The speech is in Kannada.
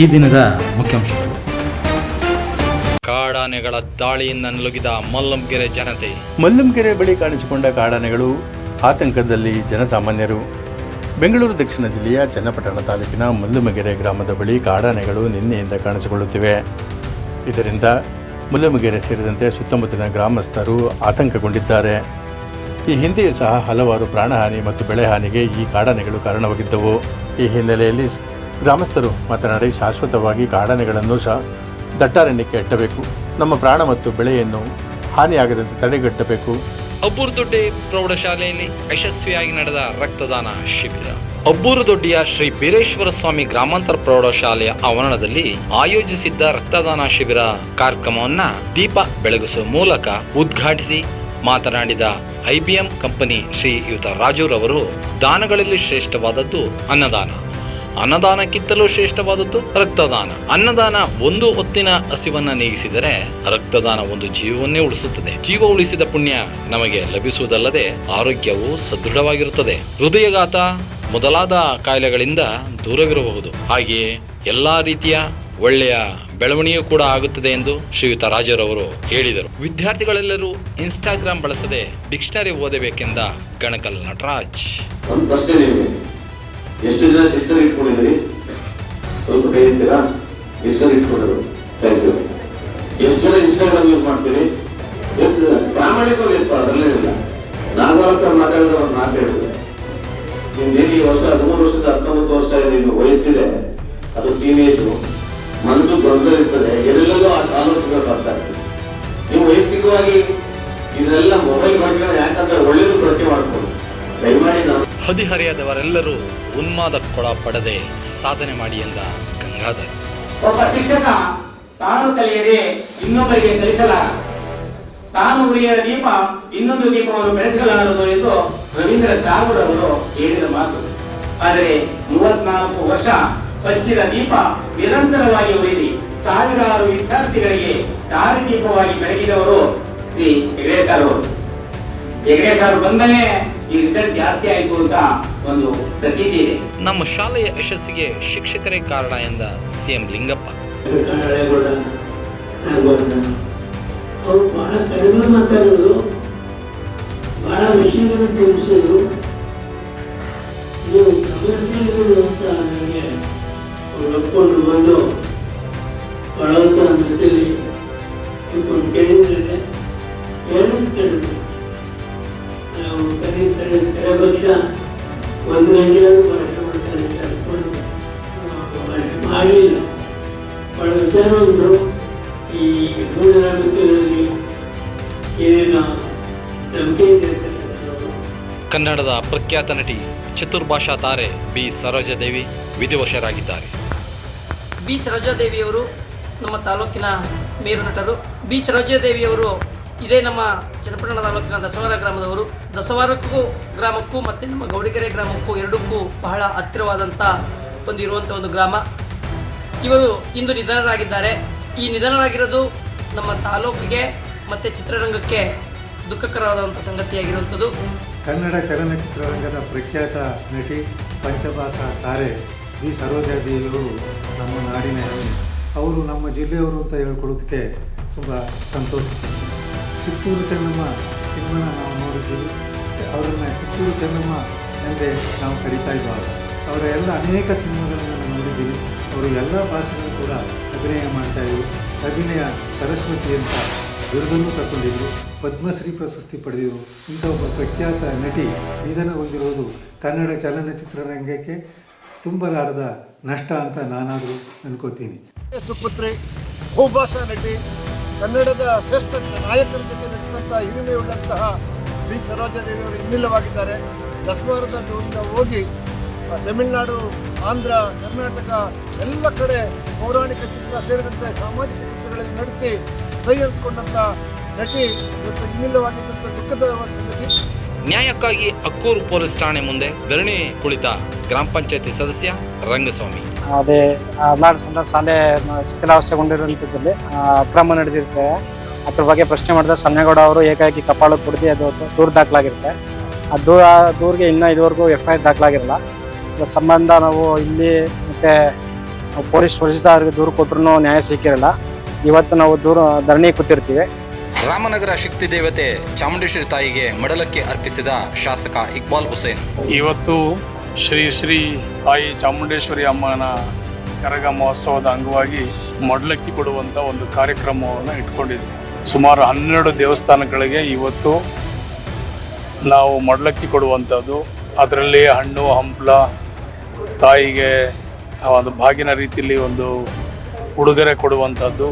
ಈ ದಿನದ ಮುಖ್ಯಾಂಶಗಳು. ಕಾಡಾನೆಗಳ ದಾಳಿಯಿಂದ ನಲುಗಿದ ಮಲ್ಲಂಗೆರೆ ಜನತೆ. ಮಲ್ಲಂಗೆರೆ ಬಳಿ ಕಾಣಿಸಿಕೊಂಡ ಕಾಡಾನೆಗಳು ಆತಂಕದಲ್ಲಿ ಜನಸಾಮಾನ್ಯರು. ಬೆಂಗಳೂರು ದಕ್ಷಿಣ ಜಿಲ್ಲೆಯ ಚನ್ನಪಟ್ಟಣ ತಾಲೂಕಿನ ಮುಲ್ಲುಮಗೆರೆ ಗ್ರಾಮದ ಬಳಿ ಕಾಡಾನೆಗಳು ನಿನ್ನೆಯಿಂದ ಕಾಣಿಸಿಕೊಳ್ಳುತ್ತಿವೆ. ಇದರಿಂದ ಮುಲ್ಲುಮಗೆರೆ ಸೇರಿದಂತೆ ಸುತ್ತಮುತ್ತಲಿನ ಗ್ರಾಮಸ್ಥರು ಆತಂಕಗೊಂಡಿದ್ದಾರೆ. ಈ ಹಿಂದೆಯೂ ಸಹ ಹಲವಾರು ಪ್ರಾಣಹಾನಿ ಮತ್ತು ಬೆಳೆಹಾನಿಗೆ ಈ ಕಾಡಾನೆಗಳು ಕಾರಣವಾಗಿದ್ದವು. ಈ ಹಿನ್ನೆಲೆಯಲ್ಲಿ ಗ್ರಾಮಸ್ಥರು ಮಾತನಾಡಿ ಶಾಶ್ವತವಾಗಿ ಕಾಡಾನೆಗಳನ್ನು ಸಹ ದಟ್ಟಾರಣ್ಯಕ್ಕೆ ಎಟ್ಟಬೇಕು ನಮ್ಮ ಪ್ರಾಣ ಮತ್ತು ಬೆಳೆಯನ್ನು ಹಾನಿಯಾಗದಂತೆ ತಡೆಗಟ್ಟಬೇಕು. ಅಬ್ಬೂರುದೊಡ್ಡಿ ಪ್ರೌಢಶಾಲೆಯಲ್ಲಿ ಯಶಸ್ವಿಯಾಗಿ ನಡೆದ ರಕ್ತದಾನ ಶಿಬಿರ. ಅಬ್ಬೂರುದೊಡ್ಡಿಯ ಶ್ರೀ ಬೀರೇಶ್ವರ ಸ್ವಾಮಿ ಗ್ರಾಮಾಂತರ ಪ್ರೌಢಶಾಲೆಯ ಆವರಣದಲ್ಲಿ ಆಯೋಜಿಸಿದ್ದ ರಕ್ತದಾನ ಶಿಬಿರ ಕಾರ್ಯಕ್ರಮವನ್ನ ದೀಪ ಬೆಳಗಿಸುವ ಮೂಲಕ ಉದ್ಘಾಟಿಸಿ ಮಾತನಾಡಿದ ಐಬಿಎಂ ಕಂಪನಿ ಶ್ರೀಯುತ ರಾಜುರವರು, ದಾನಗಳಲ್ಲಿ ಶ್ರೇಷ್ಠವಾದದ್ದು ಅನ್ನದಾನ. ಅನ್ನದಾನಕ್ಕಿಂತಲೂ ಶ್ರೇಷ್ಠವಾದದ್ದು ರಕ್ತದಾನ. ಅನ್ನದಾನ ಒಂದು ಹೊತ್ತಿನ ಹಸಿವನ್ನ ನೀಗಿಸಿದರೆ ರಕ್ತದಾನ ಒಂದು ಜೀವವನ್ನೇ ಉಳಿಸುತ್ತದೆ. ಜೀವ ಉಳಿಸಿದ ಪುಣ್ಯ ನಮಗೆ ಲಭಿಸುವುದಲ್ಲದೆ ಆರೋಗ್ಯವು ಸದೃಢವಾಗಿರುತ್ತದೆ. ಹೃದಯಘಾತ ಮೊದಲಾದ ಕಾಯಿಲೆಗಳಿಂದ ದೂರವಿರಬಹುದು. ಹಾಗೆಯೇ ಎಲ್ಲಾ ರೀತಿಯ ಒಳ್ಳೆಯ ಬೆಳವಣಿಗೆ ಕೂಡ ಆಗುತ್ತದೆ ಎಂದು ಶ್ರೀಯುತ ರಾಜರವರು ಹೇಳಿದರು. ವಿದ್ಯಾರ್ಥಿಗಳೆಲ್ಲರೂ ಇನ್ಸ್ಟಾಗ್ರಾಮ್ ಬಳಸದೆ ಡಿಕ್ಷನರಿ ಓದಬೇಕೆಂದ ಗಣಕಲ್ ನಟರಾಜ್. ಎಷ್ಟು ಜನ ಎಷ್ಟು ಇಟ್ಕೊಂಡಿದ್ದೀರಿ? ಸ್ವಲ್ಪ ಕೈ ಇರ್ತೀರಾ ಎಷ್ಟು ಜನ ಇಟ್ಕೊಂಡಿರು ಥ್ಯಾಂಕ್ ಯು ಎಷ್ಟು ಜನ ಇನ್ಸ್ಟಾಗ್ರಾಮ್ ಯೂಸ್ ಮಾಡ್ತೀರಿ? ಪ್ರಾಮಾಣಿಕವಾಗಿ ಇತ್ತು ಅದರಲ್ಲೇ ಇಲ್ಲ. ನಾಗವಾರ ಸರ್ ಮಾತಾಡಿದ ಒಂದು ಮಾತು ಹೇಳಿದೆ ನಿಮ್ದು ಈ ವರ್ಷ ಹದಿಮೂರು ವರ್ಷದ ಹತ್ತೊಂಬತ್ತು ವರ್ಷ ನಿಮ್ಮ ವಯಸ್ಸಿದೆ. ಅದು ಟೀನೇಜು ಮನಸ್ಸು ಗೊಂದಲ ಇರ್ತದೆ ಎಲ್ಲೆಲ್ಲೋ ಆ- ಆಲೋಚನೆಗಳು ಬರ್ತಾ ಇರ್ತದೆ. ನೀವು ವೈಯಕ್ತಿಕವಾಗಿ ಇದೆಲ್ಲ ಮೊಬೈಲ್ ಬಳಕೆ ಯಾಕಂದ್ರೆ ಒಳ್ಳೇದು ಬಳಕೆ ಮಾಡ್ಕೊಂಡು ಹದಿಹರೆಯದವರೆಲ್ಲರೂ ಉನ್ಮಾದಕ್ಕೊಳ ಪಡದೆ ಸಾಧನೆ ಮಾಡಿ ಎಂದ ಗಂಗಾಧರ್. ಒಬ್ಬ ಶಿಕ್ಷಕ ತಾನು ಕಲಿಯದೆ ಇನ್ನೊಬ್ಬರಿಗೆ ಕಲಿಸಲಾರ ತಾನು ಉಳಿಯ ದೀಪ ಇನ್ನೊಂದು ದೀಪವನ್ನು ಬೆಳೆಸಲಾರದು ಎಂದು ರವೀಂದ್ರ ಟಾಗೂರ್ ಅವರು ಹೇಳಿದ ಮಾತು. ಆದರೆ ಮೂವತ್ನಾಲ್ಕು ವರ್ಷ ಹಚ್ಚಿದ ದೀಪ ನಿರಂತರವಾಗಿ ಉಳಿದಿ ಸಾವಿರಾರು ವಿದ್ಯಾರ್ಥಿಗಳಿಗೆ ದಾರಿ ದೀಪವಾಗಿ ಬೆಳಗಿದವರು ಶ್ರೀ ಅವರು. ಹೆಗಡೆ ಸರ್ ಬಂದಲೇ ಈ ರಿಸಲ್ಟ್ ಜಾಸ್ತಿ ಆಯಿತು ಅಂತ ಒಂದು ಪ್ರತೀತಿ ಇದೆ. ನಮ್ಮ ಶಾಲೆಯ ಯಶಸ್ಸಿಗೆ ಶಿಕ್ಷಕರೇ ಕಾರಣ ಎಂದ ಸಿಎಂ ಲಿಂಗಪ್ಪ. ಅವರು ಬಹಳ ಕಡಿಮೆ ಮಾತಾಡಿದ್ರು ಬಹಳ ವಿಷಯಗಳನ್ನು ತಿಳಿಸಿದ್ರು ನೀವು ಗಮನಿಸಿದ್ರು ಅಂತ ನನಗೆ ಅವ್ರು ಒಪ್ಕೊಂಡು ಬಂದು ಜೊತೆಲಿ ಕೇಳಿದ್ರೆ ಏನು ಕೇಳಿದ್ರು. ಪಕ್ಷ ಒಂದು ಗಂಟೆಯಾದರೂ ಭಾಷೆ ಮಾಡ್ತಾರೆ ಭಾಷೆ ಮಾಡಲಿಲ್ಲ. ಬಹಳ ವಿಚಾರವಂತರು ಈ ಮೂಢನಂಬಿಕೆಗಳಲ್ಲಿ ಏನೇನು ನಂಬಿಕೆ ಇದೆ ಕನ್ನಡದ ಪ್ರಖ್ಯಾತ ನಟಿ ಚತುರ್ಭಾಷಾ ತಾರೆ ಬಿ ಸರೋಜಾದೇವಿ ವಿಧಿವಶರಾಗಿದ್ದಾರೆ. ಬಿ ಸರೋಜಾದೇವಿಯವರು ನಮ್ಮ ತಾಲೂಕಿನ ಮೇರು ನಟರು. ಬಿ ಸರೋಜಾದೇವಿಯವರು ಇದೇ ನಮ್ಮ ಚನ್ನಪಟ್ಟಣ ತಾಲೂಕಿನ ದಸವಾರ ಗ್ರಾಮದವರು. ದಸವಾರಕ್ಕೂ ಗ್ರಾಮಕ್ಕೂ ಮತ್ತು ನಮ್ಮ ಗೌಡಿಗೆರೆ ಗ್ರಾಮಕ್ಕೂ ಎರಡಕ್ಕೂ ಬಹಳ ಹತ್ತಿರವಾದಂಥ ಒಂದು ಇರುವಂಥ ಒಂದು ಗ್ರಾಮ. ಇವರು ಇಂದು ನಿಧನರಾಗಿದ್ದಾರೆ. ಈ ನಿಧನರಾಗಿರೋದು ನಮ್ಮ ತಾಲೂಕಿಗೆ ಮತ್ತು ಚಿತ್ರರಂಗಕ್ಕೆ ದುಃಖಕರವಾದಂಥ ಸಂಗತಿಯಾಗಿರುವಂಥದ್ದು. ಕನ್ನಡ ಚಲನಚಿತ್ರರಂಗದ ಪ್ರಖ್ಯಾತ ನಟಿ ಪಂಚಭಾಷಾ ತಾರೆ ಬಿ ಸರೋಜಾದೇವಿಯವರು ನಮ್ಮ ನಾಡಿನ ಅವರು ನಮ್ಮ ಜಿಲ್ಲೆಯವರು ಅಂತ ಹೇಳ್ಕೊಳ್ಳೋದಕ್ಕೆ ತುಂಬ ಸಂತೋಷ. ಕಿತ್ತೂರು ಚೆನ್ನಮ್ಮ ಸಿನಿಮಾನ ನಾವು ನೋಡಿದ್ದೀವಿ. ಅವರನ್ನು ಕಿತ್ತೂರು ಚೆನ್ನಮ್ಮ ಎಂದೇ ನಾವು ಕರೀತಾ ಇದ್ದಾರೆ ಅವರ ಎಲ್ಲ ಅನೇಕ ಸಿನಿಮಾಗಳನ್ನು ನಾವು ನೋಡಿದ್ದೀವಿ. ಅವರು ಎಲ್ಲ ಭಾಷೆಗಳು ಕೂಡ ಅಭಿನಯ ಮಾಡ್ತಾಯಿದ್ರು ಅಭಿನಯ ಸರಸ್ವತಿ ಅಂತ ಬಿರುದನ್ನು ತಗೊಂಡಿದ್ರು ಪದ್ಮಶ್ರೀ ಪ್ರಶಸ್ತಿ ಪಡೆದಿದ್ರು. ಇಂಥ ಒಬ್ಬ ಪ್ರಖ್ಯಾತ ನಟಿ ನಿಧನ ಹೊಂದಿರುವುದು ಕನ್ನಡ ಚಲನಚಿತ್ರರಂಗಕ್ಕೆ ತುಂಬಲಾರದ ನಷ್ಟ ಅಂತ ನಾನಾದರೂ ಅನ್ಕೋತೀನಿ. ಸುಪುತ್ರಿ ಬಹುಭಾಷಾ ನಟಿ ಕನ್ನಡದ ಶ್ರೇಷ್ಠ ನಾಯಕರ ಜೊತೆ ನಟಿಸಿದಂತಹ ಹಿರಿಮೆಯುಳ್ಳಂತಹ ಬಿ. ಸರೋಜಾದೇವಿಯವರು ಇನ್ನಿಲ್ಲವಾಗಿದ್ದಾರೆ. ದಸವಾರದ ದೂರದಿಂದ ಹೋಗಿ ತಮಿಳುನಾಡು, ಆಂಧ್ರ, ಕರ್ನಾಟಕ ಎಲ್ಲ ಕಡೆ ಪೌರಾಣಿಕ ಚಿತ್ರ ಸೇರಿದಂತೆ ಸಾಮಾಜಿಕ ಚಿತ್ರಗಳಲ್ಲಿ ನಡೆಸಿ ಸೈ ಹಂಚಿಕೊಂಡಂತಹ ನಟಿ ಇವತ್ತು ಇನ್ನಿಲ್ಲವಾಗಿದ್ದಂಥ ದುಃಖದ ಸಂಗತಿ. ನ್ಯಾಯಕ್ಕಾಗಿ ಅಕ್ಕೂರು ಪೊಲೀಸ್ ಠಾಣೆ ಮುಂದೆ ಧರಣಿ ಕುಳಿತ ಗ್ರಾಮ ಪಂಚಾಯತಿ ಸದಸ್ಯ ರಂಗಸ್ವಾಮಿ. ಅದೇ ಹದಿನಾರು ಶಾಲೆ ಶಿಥಿಲಾವಸ್ಥೆಗೊಂಡಿರುವಂಥದ್ದಲ್ಲಿ ಅಕ್ರಮ ನಡೆದಿರುತ್ತೆ. ಅದ್ರ ಬಗ್ಗೆ ಪ್ರಶ್ನೆ ಮಾಡಿದ್ರೆ ಸನ್ನೇಗೌಡ ಅವರು ಏಕಾಏಕಿ ಕಪಾಳಕ್ಕೆ ಕುಡಿದು ಅದು ದೂರು ದಾಖಲಾಗಿರುತ್ತೆ. ಆ ದೂರ ದೂರಿಗೆ ಇನ್ನೂ ಇದುವರೆಗೂ ಎಫ್ ಐ ಆರ್ ದಾಖಲಾಗಿರಲ್ಲ. ಅದರ ಸಂಬಂಧ ನಾವು ಇಲ್ಲಿ ಮತ್ತು ಪೊಲೀಸ್ ವರಿಷ್ಠರಿಗೆ ದೂರು ಕೊಟ್ಟರು ನ್ಯಾಯ ಸಿಕ್ಕಿರಲ್ಲ. ಇವತ್ತು ನಾವು ದೂರ ಧರಣಿ ಕೂತಿರ್ತೀವಿ. ರಾಮನಗರ ಶಕ್ತಿ ದೇವತೆ ಚಾಮುಂಡೇಶ್ವರಿ ತಾಯಿಗೆ ಮಡಲಕ್ಕೆ ಅರ್ಪಿಸಿದ ಶಾಸಕ ಇಕ್ಬಾಲ್ ಹುಸೇನ್. ಇವತ್ತು ಶ್ರೀ ಶ್ರೀ ತಾಯಿ ಚಾಮುಂಡೇಶ್ವರಿ ಅಮ್ಮನ ಕರಗ ಮಹೋತ್ಸವದ ಅಂಗವಾಗಿ ಮೊಡಲಕ್ಕಿ ಕೊಡುವಂಥ ಒಂದು ಕಾರ್ಯಕ್ರಮವನ್ನು ಇಟ್ಕೊಂಡಿದ್ವಿ. ಸುಮಾರು ಹನ್ನೆರಡು ದೇವಸ್ಥಾನಗಳಿಗೆ ಇವತ್ತು ನಾವು ಮೊಡ್ಲಕ್ಕಿ ಕೊಡುವಂಥದ್ದು. ಅದರಲ್ಲಿ ಹಣ್ಣು, ಹಂಪಲ, ತಾಯಿಗೆ ಒಂದು ಬಾಗಿನ ರೀತಿಯಲ್ಲಿ ಒಂದು ಉಡುಗೊರೆ ಕೊಡುವಂಥದ್ದು.